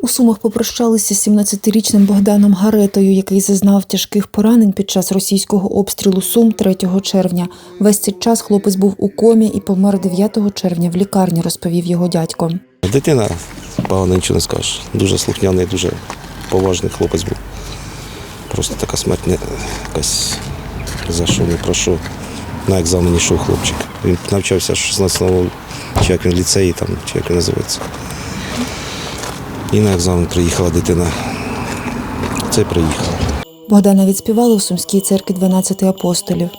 У Сумах попрощалися з 17-річним Богданом Гаретою, який зазнав тяжких поранень під час російського обстрілу Сум 3 червня. Весь цей час хлопець був у комі і помер 9 червня в лікарні, розповів його дядько. Дитина, погано нічого не скажеш. Дуже слухняний, дуже поважний хлопець був. Просто така смерть не якась за що не про що. На екзамен йшов хлопчик. Він навчався в 16-му, чи як він ліцеї, там, чи як він називається. І на екзамен приїхала дитина. Це приїхала. Богдана відспівали в Сумській церкві 12 апостолів.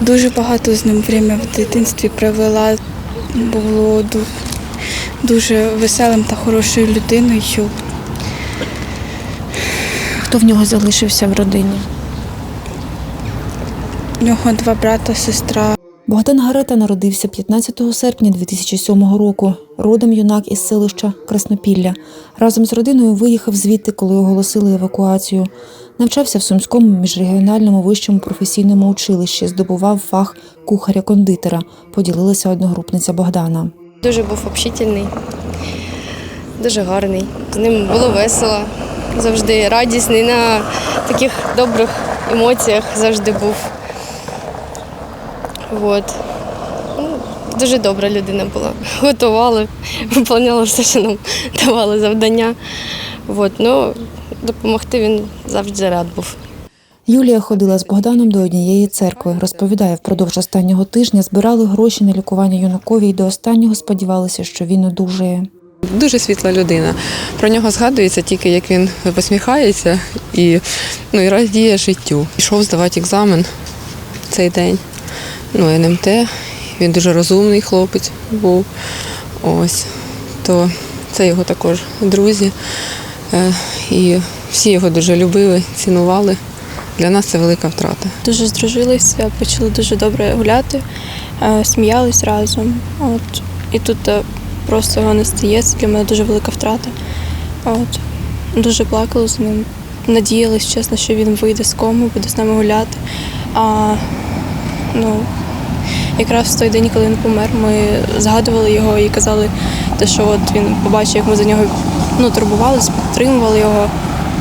Дуже багато з ним время в дитинстві провела. Було дуже веселим та хорошою людиною. Хто в нього залишився в родині? У нього два брата, сестра. Богдан Гарета народився 15 серпня 2007 року. Родом юнак із селища Краснопілля. Разом з родиною виїхав звідти, коли оголосили евакуацію. Навчався в Сумському міжрегіональному вищому професійному училищі, здобував фах кухаря-кондитера. Поділилася одногрупниця Богдана. Дуже був общительний, дуже гарний. З ним було весело, завжди радісний, на таких добрих емоціях завжди був. От. Ну, Дуже добра людина була. Готували, виконували все, що нам давали завдання. От. Ну, допомогти він завжди рад був. Юлія ходила з Богданом до однієї церкви. Розповідає, впродовж останнього тижня збирали гроші на лікування юнакові і до останнього сподівалися, що він одужає. Дуже світла людина. Про нього згадується тільки, як він посміхається і, ну, і радіє життю. Йшов здавати екзамен цей день. Ну, НМТ. Він дуже розумний хлопець був. Ось. То це його також друзі. Е, І всі його дуже любили, цінували. Для нас це велика втрата. Дуже здружилися, почали дуже добре гуляти, е, сміялись разом. От. І тут е, просто його не стає. Для мене дуже велика втрата. От. Дуже плакали з ним. Надіялись, чесно, що він вийде з кому, буде з нами гуляти. А ну, якраз в той день, коли він помер, ми згадували його і казали, те, що от він побачив, як ми за нього ну, турбувалися, підтримували його.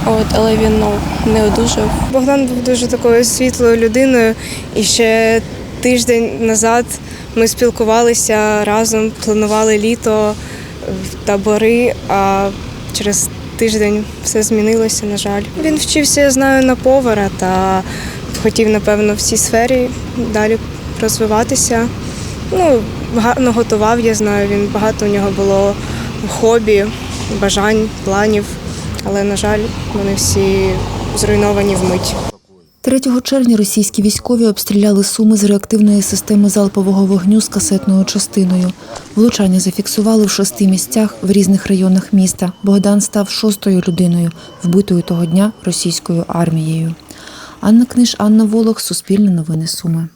От, але він ну, не одужав. Богдан був дуже такою світлою людиною, і ще тиждень назад ми спілкувалися разом, планували літо в табори, а через тиждень все змінилося, на жаль. Він вчився, я знаю, на повара та хотів, напевно, в цій сфері далі розвиватися. Ну, гарно готував, я знаю, він багато у нього було хобі, бажань, планів, але, на жаль, вони всі зруйновані вмить. 3 червня російські військові обстріляли суми з реактивної системи залпового вогню з касетною частиною. Влучання зафіксували в шести місцях в різних районах міста. Богдан став шостою людиною, вбитою того дня російською армією. Анна Книж, Анна Волох, Суспільне новини Суми.